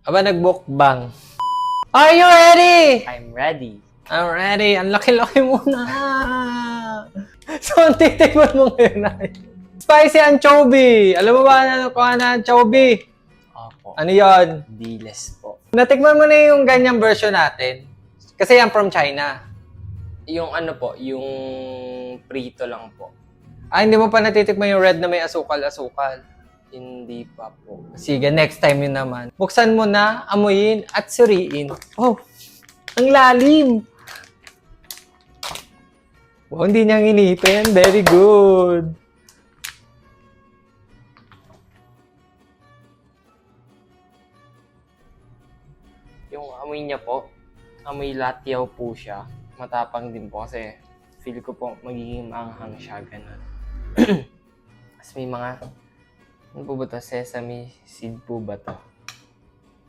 Aba, nag-bookbang. Are you ready? I'm ready. I'm ready. Ang laki-laki mo na. so, ang titikman mo ngayon ay spicy anchovy. Alam mo ba ano kung ano anchovy? Opo. Ano yon? Diles po. Natikman mo na yung ganyang version natin. Kasi yan from China. Yung ano po, yung prito lang po. Ah, hindi mo pa natitikman yung red na may asukal-asukal. Hindi pa po. Sige, next time yun naman. Buksan mo na, amuyin, at suriin. Oh, ang lalim! Wow, hindi niya inipin. Very good. Yung amoy niya po, amoy latiyaw po siya. Matapang din po kasi feel ko po magiging maanghang siya, ganun. Tapos may mga, ano po ba to? Sesame seed po ba to?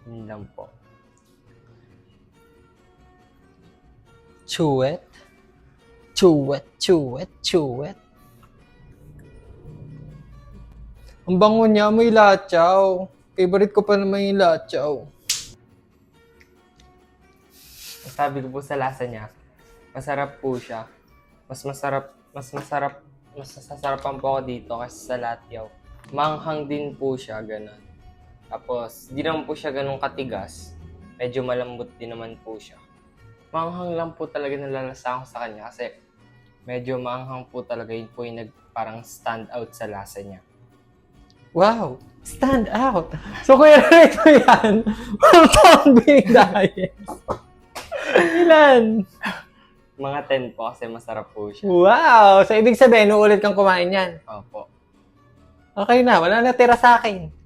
Yun lang po. Chew it, chew it. Ang bango niya, may latsaw. Favorite ko pa naman yung latsaw. Sabi ko po sa lasa niya, masarap po siya. Mas masarap, mas masarap, mas nasasarapan po ako dito kasi sa Latyaw. Manghang din po siya, ganun. Tapos, di naman po siya ganun katigas. Medyo malambot din naman po siya. Manghang lang po talaga nalalasahan ko sa kanya kasi medyo manghang po talaga yun po yung nag, parang stand out sa lasa niya. Wow! Stand out! So, kuya ito yan. From Tombing Diet. Ilan? Mga 10 po kasi masarap po siya. Wow! So, ibig sabihin, uulit kang kumain yan. Opo. Okay na, wala na tira sa akin.